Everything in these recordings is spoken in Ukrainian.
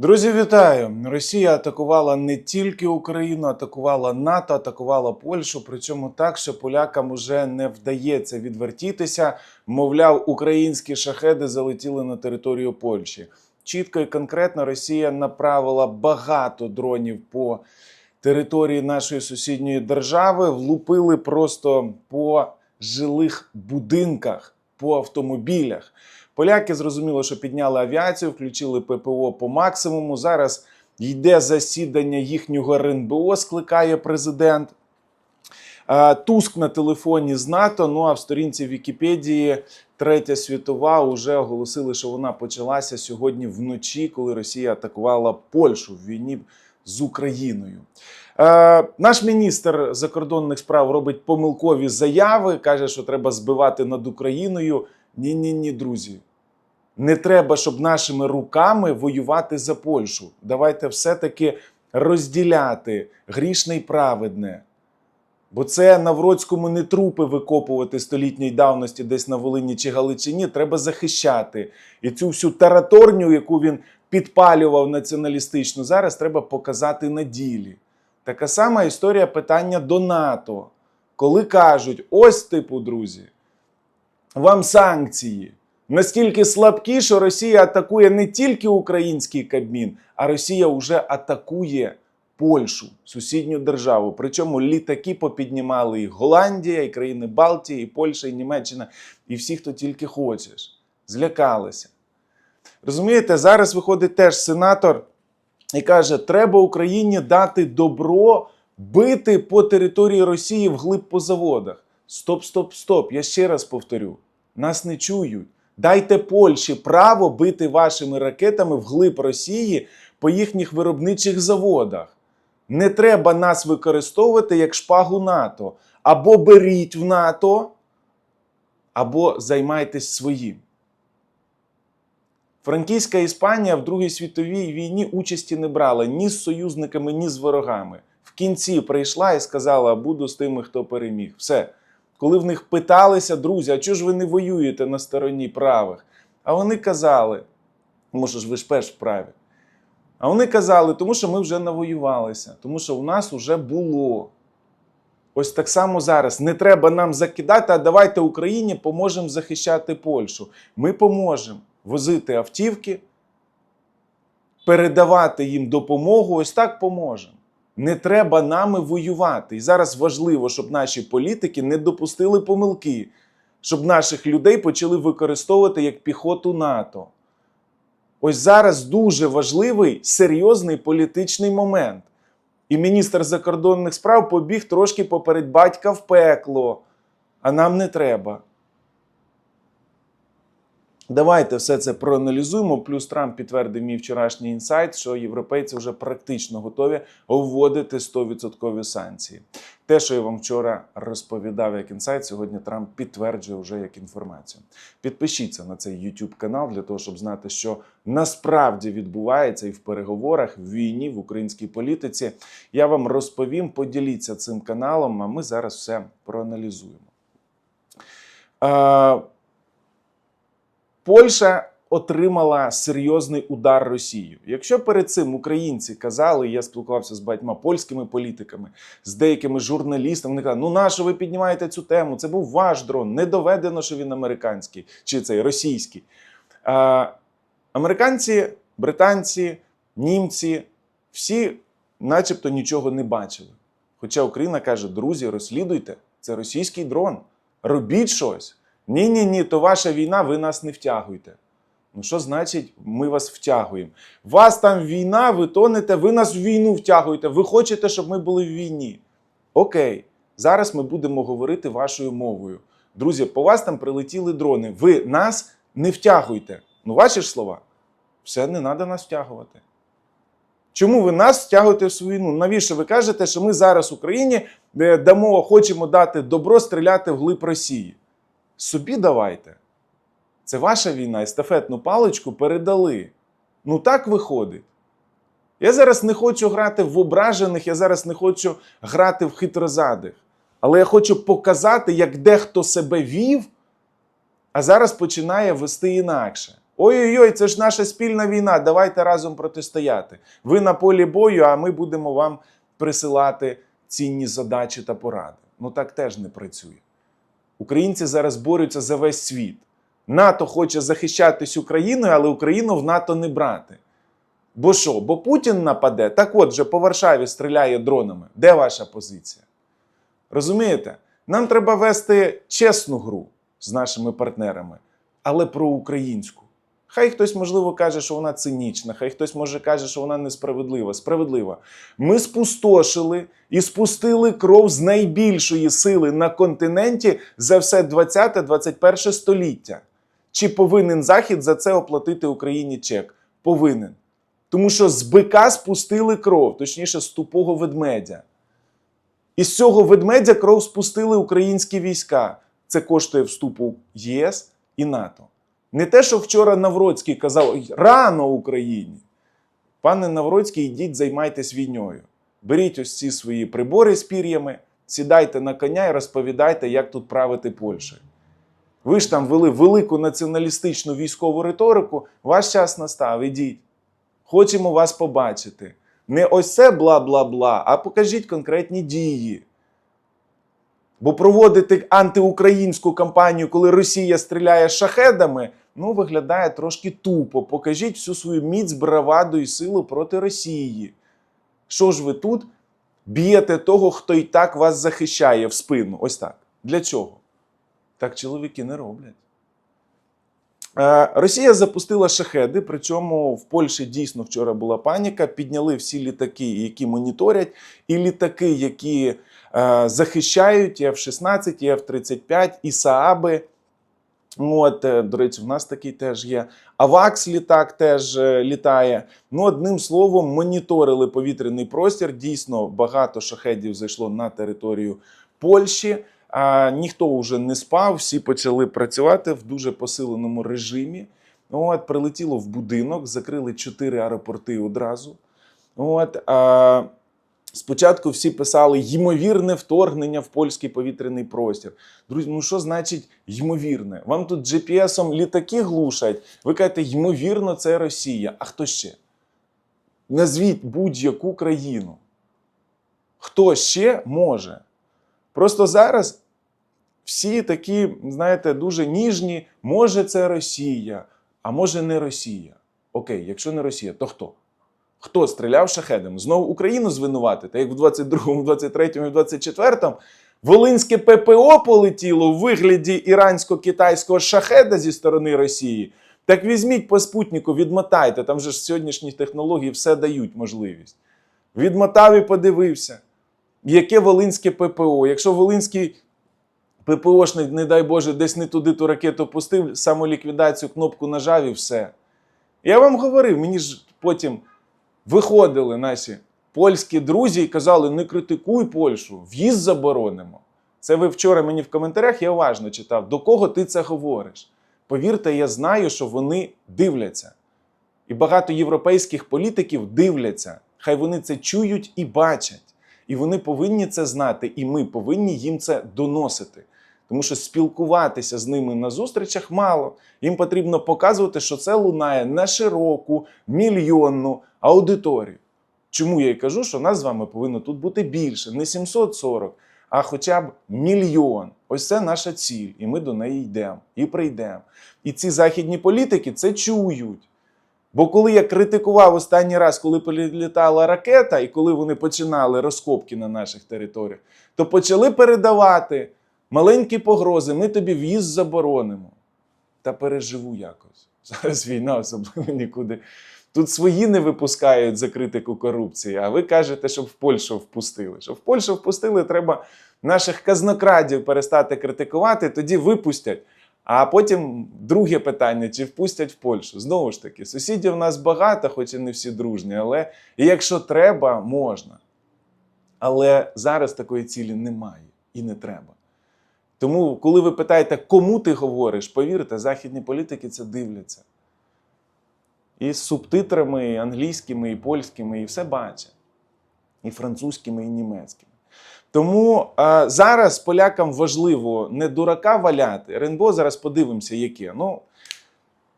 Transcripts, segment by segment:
Друзі, вітаю! Росія атакувала не тільки Україну, атакувала НАТО, атакувала Польщу. Причому так, що полякам уже не вдається відвертітися. Мовляв, українські шахеди залетіли на територію Польщі. Чітко і конкретно Росія направила багато дронів по території нашої сусідньої держави, влупили просто по жилих будинках, по автомобілях. Поляки зрозуміло, що підняли авіацію, включили ППО по максимуму. Зараз йде засідання їхнього РНБО, скликає президент. Е, Туск на телефоні з НАТО. Ну а в сторінці Вікіпедії Третя світова вже оголосили, що вона почалася сьогодні вночі, коли Росія атакувала Польщу в війні з Україною. Е, наш міністр закордонних справ робить помилкові заяви, каже, що треба збивати над Україною. Ні, ні, ні, друзі. Не треба, щоб нашими руками воювати за Польщу. Давайте все-таки розділяти грішне і праведне. Бо це на Вроцькому не трупи викопувати столітньої давності десь на Волині чи Галичині. Треба захищати. І цю всю тараторню, яку він підпалював націоналістично, зараз треба показати на ділі. Така сама історія питання до НАТО. Коли кажуть, ось типу, друзі, вам санкції. Настільки слабкі, що Росія атакує не тільки український Кабмін, а Росія вже атакує Польщу, сусідню державу. Причому літаки попіднімали і Голландія, і країни Балтії, і Польща, і Німеччина, і всі, хто тільки хочеш. Злякалися. Розумієте, зараз виходить теж сенатор і каже: треба Україні дати добро бити по території Росії вглиб по заводах. Стоп, стоп, стоп. Я ще раз повторю: нас не чують. Дайте Польщі право бити вашими ракетами вглиб Росії по їхніх виробничих заводах. Не треба нас використовувати як шпагу НАТО. Або беріть в НАТО, або займайтесь своїм. Франківська Іспанія в Другій світовій війні участі не брала ні з союзниками, ні з ворогами. В кінці прийшла і сказала: буду з тими, хто переміг. Все. Коли в них питалися, друзі, а чого ж ви не воюєте на стороні правих? А вони казали, може ж ви ж перш вправі. А вони казали, тому що ми вже навоювалися, тому що у нас вже було. Ось так само зараз. Не треба нам закидати, а давайте Україні поможемо захищати Польщу. Ми поможемо возити автівки, передавати їм допомогу. Ось так поможемо. Не треба нами воювати. І зараз важливо, щоб наші політики не допустили помилки, щоб наших людей почали використовувати як піхоту НАТО. Ось зараз дуже важливий серйозний політичний момент. І міністр закордонних справ побіг трошки поперед батька в пекло, а нам не треба. Давайте все це проаналізуємо. Плюс Трамп підтвердив мій вчорашній інсайт, що європейці вже практично готові вводити 100% санкції. Те, що я вам вчора розповідав як інсайт, сьогодні Трамп підтверджує вже як інформацію. Підпишіться на цей YouTube канал для того, щоб знати, що насправді відбувається і в переговорах, в війні, в українській політиці. Я вам розповім, поділіться цим каналом, а ми зараз все проаналізуємо. Польща отримала серйозний удар Росію. Якщо перед цим українці казали, я спілкувався з багатьма польськими політиками, з деякими журналістами, вони казали, ну нащо ви піднімаєте цю тему? Це був ваш дрон, не доведено, що він американський чи цей російський. А, американці, британці, німці всі, начебто, нічого не бачили. Хоча Україна каже: друзі, розслідуйте, це російський дрон, робіть щось. Ні, ні, ні, то ваша війна, ви нас не втягуйте. Ну, що значить, ми вас втягуємо? Вас там війна, ви тонете, ви нас в війну втягуєте. Ви хочете, щоб ми були в війні. Окей, зараз ми будемо говорити вашою мовою. Друзі, по вас там прилетіли дрони. Ви нас не втягуйте. Ну, ваші ж слова. Все, не треба нас втягувати. Чому ви нас втягуєте в свою війну? Навіщо ви кажете, що ми зараз Україні е, дамо, хочемо дати добро стріляти в глиб Росії? Собі давайте. Це ваша війна, естафетну паличку передали. Ну так виходить. Я зараз не хочу грати в ображених, я зараз не хочу грати в хитрозадих. Але я хочу показати, як дехто себе вів, а зараз починає вести інакше. Ой-ой-ой, це ж наша спільна війна. Давайте разом протистояти. Ви на полі бою, а ми будемо вам присилати цінні задачі та поради. Ну так теж не працює. Українці зараз борються за весь світ. НАТО хоче захищатись Україною, але Україну в НАТО не брати. Бо що? Бо Путін нападе. Так от же по Варшаві стріляє дронами. Де ваша позиція? Розумієте? Нам треба вести чесну гру з нашими партнерами, але про українську. Хай хтось, можливо, каже, що вона цинічна, хай хтось може каже, що вона несправедлива. Справедлива. Ми спустошили і спустили кров з найбільшої сили на континенті за все 20-21 століття. Чи повинен Захід за це оплатити Україні чек? Повинен. Тому що з бика спустили кров, точніше, з тупого ведмедя. І з цього ведмедя кров спустили українські війська. Це коштує вступу в ЄС і НАТО. Не те, що вчора Навроцький казав рано Україні. Пане Навроцький, йдіть, займайтесь війною. Беріть ось ці свої прибори з пір'ями, сідайте на коня і розповідайте, як тут правити Польщею. Ви ж там вели велику націоналістичну військову риторику, ваш час настав, ідіть. Хочемо вас побачити. Не ось це бла-бла-бла, а покажіть конкретні дії. Бо проводити антиукраїнську кампанію, коли Росія стріляє шахедами, ну виглядає трошки тупо. Покажіть всю свою міць, браваду і силу проти Росії. Що ж ви тут б'єте того, хто і так вас захищає в спину? Ось так. Для чого? Так чоловіки не роблять. Е, Росія запустила шахеди, причому в Польщі дійсно вчора була паніка. Підняли всі літаки, які моніторять, і літаки, які е, захищають і F-16, і F-35, і Сааби. От, е, до речі, в нас такий теж є. Авакс літак теж е, літає. Ну, одним словом, моніторили повітряний простір. Дійсно, багато шахедів зайшло на територію Польщі. А, ніхто вже не спав, всі почали працювати в дуже посиленому режимі. От, прилетіло в будинок, закрили чотири аеропорти одразу. От, а, спочатку всі писали ймовірне вторгнення в польський повітряний простір. Друзі, ну що значить ймовірне? Вам тут GPS-ом літаки глушать. Ви кажете, ймовірно, це Росія. А хто ще? Назвіть будь-яку країну. Хто ще може? Просто зараз всі такі, знаєте, дуже ніжні. Може, це Росія, а може не Росія. Окей, якщо не Росія, то хто? Хто стріляв шахедами? Знову Україну звинуватити, як в 22-му, 23-му і 24-му Волинське ППО полетіло в вигляді ірансько-китайського шахеда зі сторони Росії. Так візьміть по спутнику, відмотайте. Там же ж сьогоднішні технології все дають можливість. Відмотав і подивився, яке Волинське ППО. Якщо Волинський ППОшник, не дай Боже, десь не туди ту ракету пустив, самоліквідацію кнопку нажав і все. Я вам говорив, мені ж потім виходили наші польські друзі і казали: не критикуй Польщу, в'їзд заборонимо. Це ви вчора мені в коментарях я уважно читав, до кого ти це говориш. Повірте, я знаю, що вони дивляться. І багато європейських політиків дивляться. Хай вони це чують і бачать. І вони повинні це знати, і ми повинні їм це доносити. Тому що спілкуватися з ними на зустрічах мало. Їм потрібно показувати, що це лунає на широку, мільйонну аудиторію. Чому я й кажу, що нас з вами повинно тут бути більше, не 740, а хоча б мільйон. Ось це наша ціль, і ми до неї йдемо і прийдемо. І ці західні політики це чують. Бо коли я критикував останній раз, коли політала ракета, і коли вони починали розкопки на наших територіях, то почали передавати маленькі погрози, ми тобі в'їзд заборонимо. Та переживу якось. Зараз війна особливо нікуди. Тут свої не випускають за критику корупції, а ви кажете, щоб в Польщу впустили. Щоб в Польщу впустили, треба наших казнокрадів перестати критикувати, тоді випустять. А потім друге питання: чи впустять в Польщу? Знову ж таки, сусідів у нас багато, хоч і не всі дружні, але і якщо треба, можна. Але зараз такої цілі немає і не треба. Тому, коли ви питаєте, кому ти говориш, повірте, західні політики це дивляться. І з субтитрами, і англійськими, і польськими, і все бачать. І французькими, і німецькими. Тому а, зараз полякам важливо не дурака валяти. РНБО зараз подивимося, яке. Ну,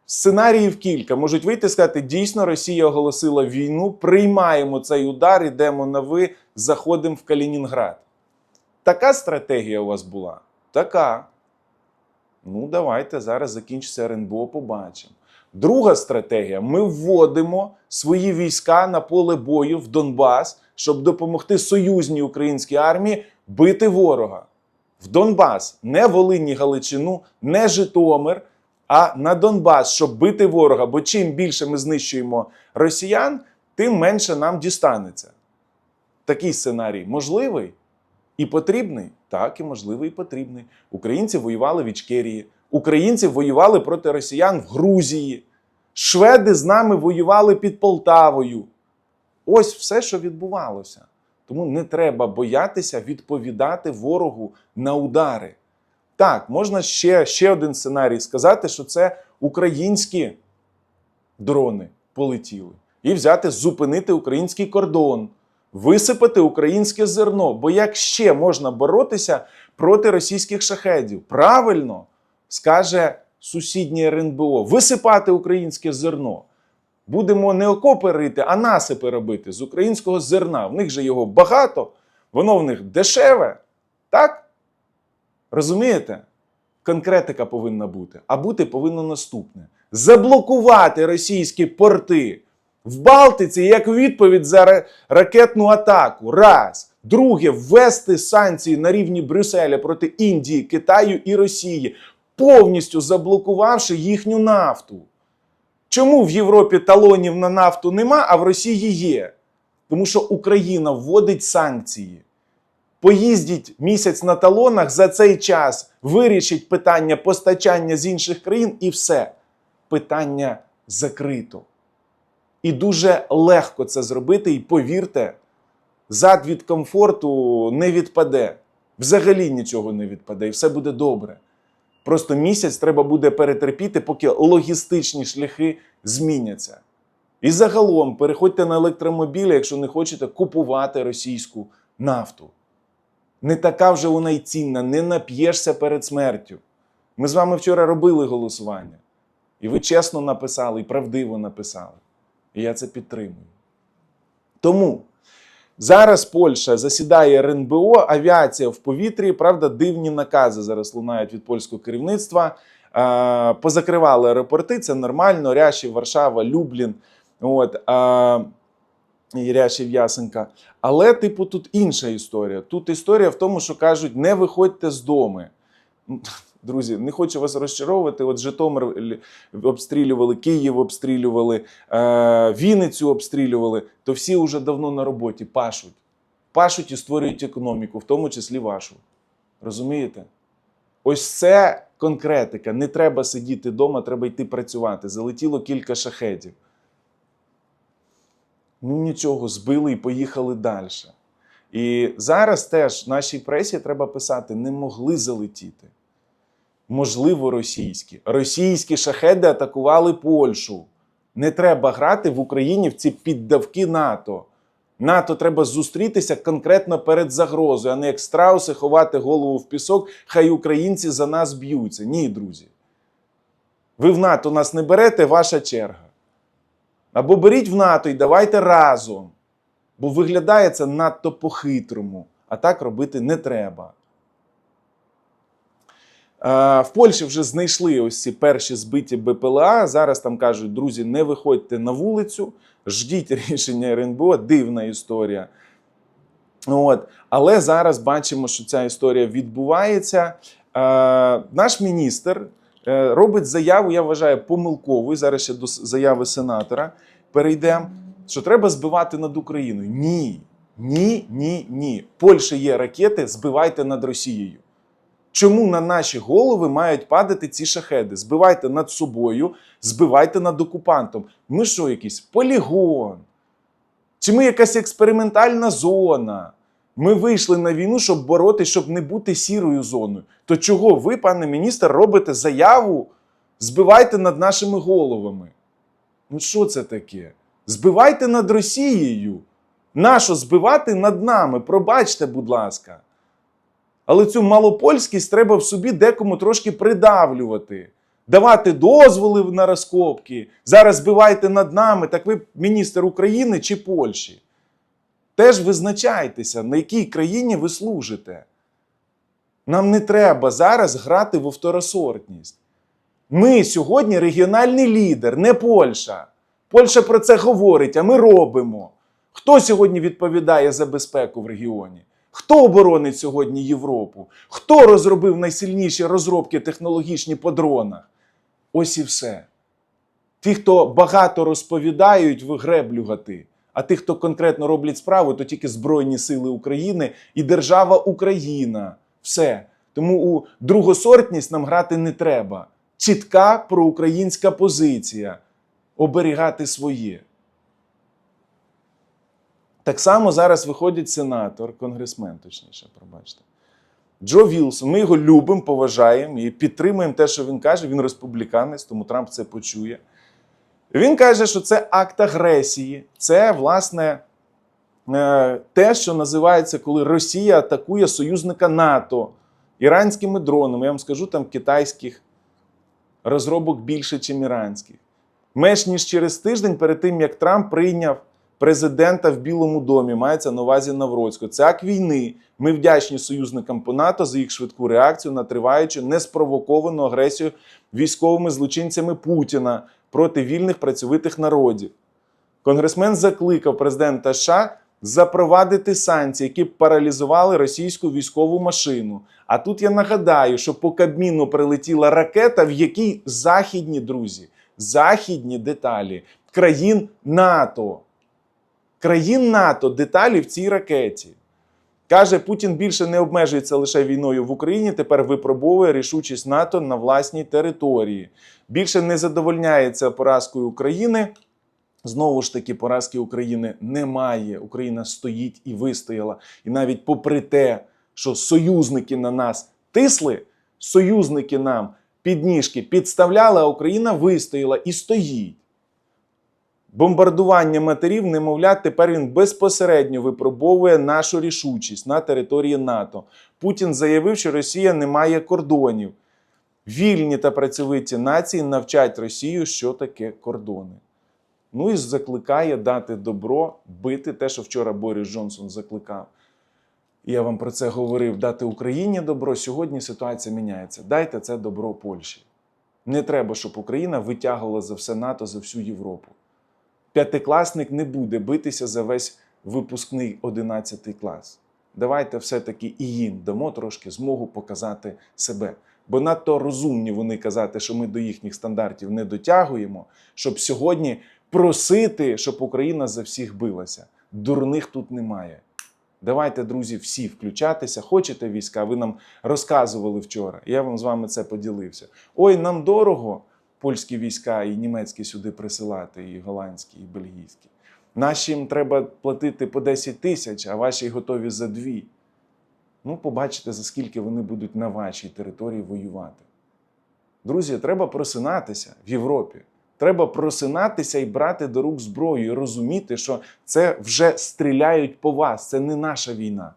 Сценаріїв кілька можуть вийти і сказати, дійсно Росія оголосила війну, приймаємо цей удар, йдемо на ви, заходимо в Калінінград. Така стратегія у вас була? Така. Ну, давайте зараз закінчиться РНБО, побачимо. Друга стратегія: ми вводимо свої війська на поле бою в Донбас, щоб допомогти союзній українській армії бити ворога. В Донбас, не Волині Галичину, не Житомир, а на Донбас, щоб бити ворога. Бо чим більше ми знищуємо росіян, тим менше нам дістанеться. Такий сценарій можливий і потрібний? Так, і можливий, і потрібний. Українці воювали в Ічкерії, українці воювали проти росіян в Грузії, шведи з нами воювали під Полтавою. Ось все, що відбувалося. Тому не треба боятися відповідати ворогу на удари. Так, можна ще, ще один сценарій сказати, що це українські дрони полетіли. І взяти, зупинити український кордон, висипати українське зерно. Бо як ще можна боротися проти російських шахедів? Правильно скаже сусіднє РНБО: висипати українське зерно. Будемо не окопи рити, а насипи робити з українського зерна. В них же його багато, воно в них дешеве. Так? Розумієте? Конкретика повинна бути. А бути повинно наступне: заблокувати російські порти в Балтиці як відповідь за ракетну атаку. Раз. Друге, ввести санкції на рівні Брюсселя проти Індії, Китаю і Росії, повністю заблокувавши їхню нафту. Чому в Європі талонів на нафту нема, а в Росії є? Тому що Україна вводить санкції. Поїздіть місяць на талонах за цей час, вирішіть питання постачання з інших країн і все. Питання закрито. І дуже легко це зробити, і повірте, зад від комфорту не відпаде. Взагалі нічого не відпаде, і все буде добре. Просто місяць треба буде перетерпіти, поки логістичні шляхи зміняться. І загалом переходьте на електромобілі, якщо не хочете купувати російську нафту. Не така вже вона й цінна, не нап'єшся перед смертю. Ми з вами вчора робили голосування. І ви чесно написали, і правдиво написали. І я це підтримую. Тому зараз Польща засідає РНБО, авіація в повітрі. Правда, дивні накази зараз лунають від польського керівництва. Позакривали аеропорти, це нормально. Ряшів, Варшава, Люблін. От, е, і Ясенка. Але, типу, тут інша історія. Тут історія в тому, що кажуть, не виходьте з дому. Друзі, не хочу вас розчаровувати. От Житомир обстрілювали, Київ обстрілювали, е, Вінницю обстрілювали, то всі вже давно на роботі пашуть. Пашуть і створюють економіку, в тому числі вашу. Розумієте? Ось це конкретика. Не треба сидіти вдома, треба йти працювати. Залетіло кілька шахедів. Ну нічого, збили і поїхали далі. І зараз теж нашій пресі треба писати: не могли залетіти. Можливо, російські. Російські шахеди атакували Польщу. Не треба грати в Україні в ці піддавки НАТО. НАТО треба зустрітися конкретно перед загрозою, а не як страуси ховати голову в пісок, хай українці за нас б'ються. Ні, друзі. Ви в НАТО нас не берете, ваша черга. Або беріть в НАТО і давайте разом. Бо виглядає це надто по-хитрому, а так робити не треба. Е, В Польщі вже знайшли ось ці перші збиті БПЛА. Зараз там кажуть, друзі, не виходьте на вулицю, ждіть рішення РНБО, дивна історія. От. Але зараз бачимо, що ця історія відбувається. Е, наш міністр е, робить заяву, я вважаю, помилковою. Зараз ще до заяви сенатора перейдемо, що треба збивати над Україною. Ні, ні, ні, ні. Польщі є ракети, збивайте над Росією. Чому на наші голови мають падати ці шахеди? Збивайте над собою, збивайте над окупантом. Ми що, якийсь полігон? Чи ми якась експериментальна зона? Ми вийшли на війну, щоб боротися, щоб не бути сірою зоною. То чого ви, пане міністр, робите заяву? Збивайте над нашими головами. Ну що це таке? Збивайте над Росією. Нащо збивати над нами? Пробачте, будь ласка. Але цю малопольськість треба в собі декому трошки придавлювати. давати дозволи на розкопки. Зараз збивайте над нами. Так ви міністр України чи Польщі? Теж визначайтеся, на якій країні ви служите. Нам не треба зараз грати в второсортність. Ми сьогодні регіональний лідер, не Польща. Польща про це говорить, а ми робимо. Хто сьогодні відповідає за безпеку в регіоні? Хто оборонить сьогодні Європу? Хто розробив найсильніші розробки технологічні по дронах? Ось і все. Ті, хто багато розповідають, ви греблю гати. А ті, хто конкретно роблять справу, то тільки Збройні Сили України і держава Україна. Все. Тому у другосортність нам грати не треба. Чітка проукраїнська позиція. Оберігати своє. Так само зараз виходить сенатор, конгресмен, точніше, пробачте. Джо Вілсон. Ми його любимо, поважаємо і підтримуємо те, що він каже. Він республіканець, тому Трамп це почує. Він каже, що це акт агресії, це, власне, е, те, що називається, коли Росія атакує союзника НАТО іранськими дронами. Я вам скажу, там китайських розробок більше, ніж іранських. Менш ніж через тиждень перед тим, як Трамп прийняв президента в Білому домі, мається на увазі Навроцького. Це акт війни. Ми вдячні союзникам по НАТО за їх швидку реакцію на триваючу неспровоковану агресію військовими злочинцями Путіна проти вільних працьовитих народів. Конгресмен закликав президента США запровадити санкції, які б паралізували російську військову машину. А тут я нагадаю, що по Кабміну прилетіла ракета, в якій західні друзі, західні деталі країн НАТО. Країн НАТО деталі в цій ракеті. Каже, Путін більше не обмежується лише війною в Україні, тепер випробовує рішучість НАТО на власній території. Більше не задовольняється поразкою України. Знову ж таки, поразки України немає. Україна стоїть і вистояла. І навіть попри те, що союзники на нас тисли, союзники нам підніжки підставляли, а Україна вистояла і стоїть. Бомбардування матерів, немовлят, тепер він безпосередньо випробовує нашу рішучість на території НАТО. Путін заявив, що Росія не має кордонів. Вільні та працьовиті нації навчать Росію, що таке кордони. Ну і закликає дати добро, бити те, що вчора Борис Джонсон закликав. Я вам про це говорив: дати Україні добро. Сьогодні ситуація міняється. Дайте це добро Польщі. Не треба, щоб Україна витягувала за все НАТО, за всю Європу. П'ятикласник не буде битися за весь випускний 11 клас. Давайте все-таки і їм дамо трошки змогу показати себе. Бо надто розумні вони казати, що ми до їхніх стандартів не дотягуємо, щоб сьогодні просити, щоб Україна за всіх билася. Дурних тут немає. Давайте, друзі, всі включатися. Хочете війська? Ви нам розказували вчора. Я вам з вами це поділився. Ой, нам дорого польські війська і німецькі сюди присилати, і голландські, і бельгійські. Нашим треба платити по 10 тисяч, а ваші готові за дві. Ну, побачите, за скільки вони будуть на вашій території воювати. Друзі, треба просинатися в Європі. Треба просинатися і брати до рук зброю, і розуміти, що це вже стріляють по вас. Це не наша війна.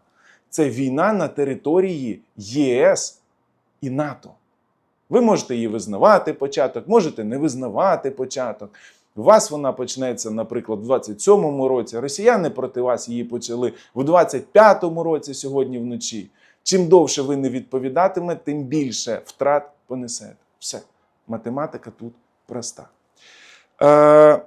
Це війна на території ЄС і НАТО. Ви можете її визнавати початок, можете не визнавати початок. У вас вона почнеться, наприклад, в 27-му році. Росіяни проти вас її почали в 25-му році сьогодні вночі. Чим довше ви не відповідатимете, тим більше втрат понесете. Все. Математика тут проста. Е,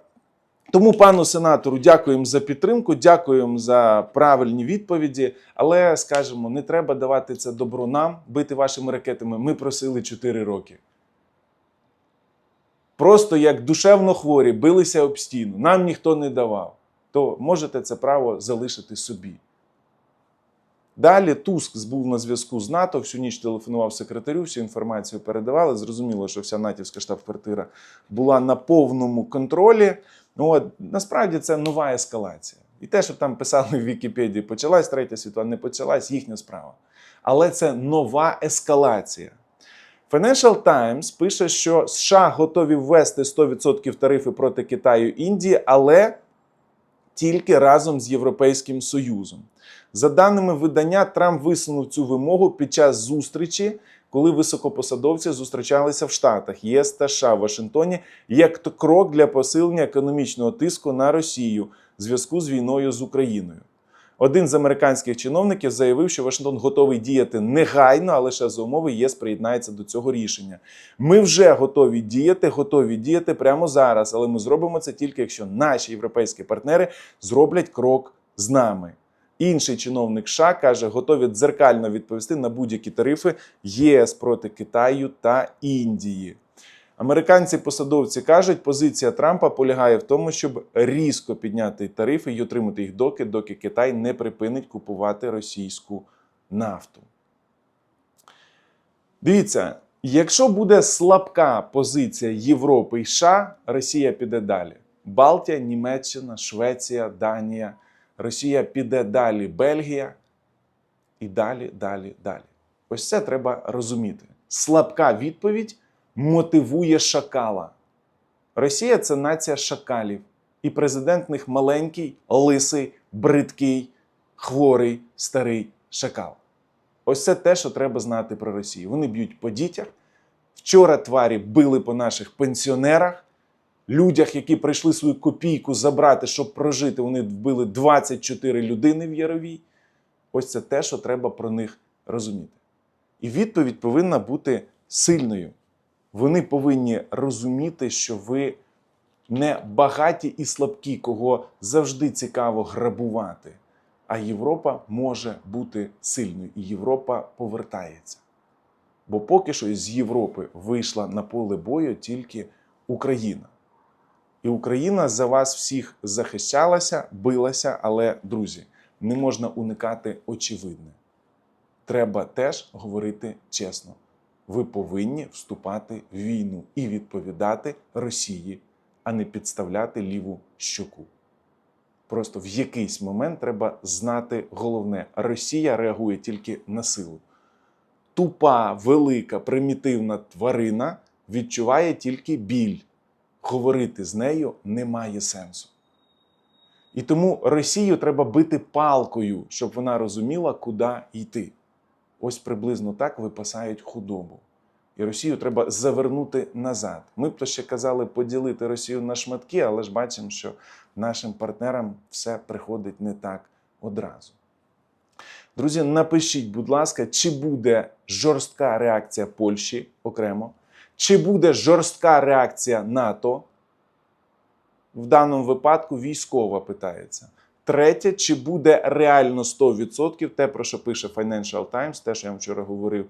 тому, пану сенатору, дякуємо за підтримку, дякуємо за правильні відповіді. Але скажемо, не треба давати це добро нам, бити вашими ракетами. Ми просили 4 роки. Просто як душевно хворі билися об стіну, нам ніхто не давав. То можете це право залишити собі. Далі Туск був на зв'язку з НАТО, всю ніч телефонував секретарю, всю інформацію передавали. Зрозуміло, що вся натівська штаб-квартира була на повному контролі. Ну, от, насправді це нова ескалація. І те, що там писали в Вікіпедії, почалась третя світова, не почалась їхня справа. Але це нова ескалація. Financial Times пише, що США готові ввести 100% тарифи проти Китаю і Індії, але тільки разом з Європейським Союзом. За даними видання, Трамп висунув цю вимогу під час зустрічі коли високопосадовці зустрічалися в Штатах, ЄС та США в Вашингтоні як крок для посилення економічного тиску на Росію в зв'язку з війною з Україною. Один з американських чиновників заявив, що Вашингтон готовий діяти негайно, а лише за умови ЄС приєднається до цього рішення. Ми вже готові діяти, готові діяти прямо зараз, але ми зробимо це тільки якщо наші європейські партнери зроблять крок з нами. Інший чиновник США каже, готові дзеркально відповісти на будь-які тарифи ЄС проти Китаю та Індії. Американці-посадовці кажуть, позиція Трампа полягає в тому, щоб різко підняти тарифи і отримати їх доки, доки Китай не припинить купувати російську нафту. Дивіться, якщо буде слабка позиція Європи і США, Росія піде далі. Балтія, Німеччина, Швеція, Данія. Росія піде далі, Бельгія і далі, далі, далі. Ось це треба розуміти. Слабка відповідь мотивує шакала. Росія це нація шакалів, і президент них маленький, лисий, бридкий, хворий, старий шакал. Ось це те, що треба знати про Росію. Вони б'ють по дітях. Вчора тварі били по наших пенсіонерах, людях, які прийшли свою копійку забрати, щоб прожити. Вони вбили 24 людини в Яровій. Ось це те, що треба про них розуміти. І відповідь повинна бути сильною. Вони повинні розуміти, що ви не багаті і слабкі, кого завжди цікаво грабувати. А Європа може бути сильною, і Європа повертається. Бо поки що з Європи вийшла на поле бою тільки Україна. І Україна за вас всіх захищалася, билася, але, друзі, не можна уникати очевидне. Треба теж говорити чесно. Ви повинні вступати в війну і відповідати Росії, а не підставляти ліву щоку. Просто в якийсь момент треба знати головне: Росія реагує тільки на силу. Тупа, велика, примітивна тварина відчуває тільки біль. Говорити з нею немає сенсу. І тому Росію треба бити палкою, щоб вона розуміла, куди йти. Ось приблизно так випасають худобу. І Росію треба завернути назад. Ми б то ще казали поділити Росію на шматки, але ж бачимо, що нашим партнерам все приходить не так одразу. Друзі, напишіть, будь ласка, чи буде жорстка реакція Польщі окремо, чи буде жорстка реакція НАТО. В даному випадку військова питається. Третє, чи буде реально 100% те, про що пише Financial Times, те, що я вчора говорив,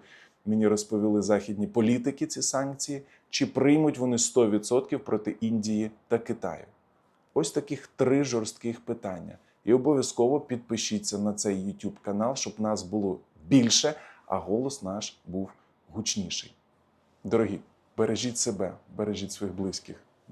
мені розповіли західні політики ці санкції, чи приймуть вони 100% проти Індії та Китаю? Ось таких три жорстких питання. І обов'язково підпишіться на цей YouTube канал, щоб нас було більше, а голос наш був гучніший. Дорогі, бережіть себе, бережіть своїх близьких.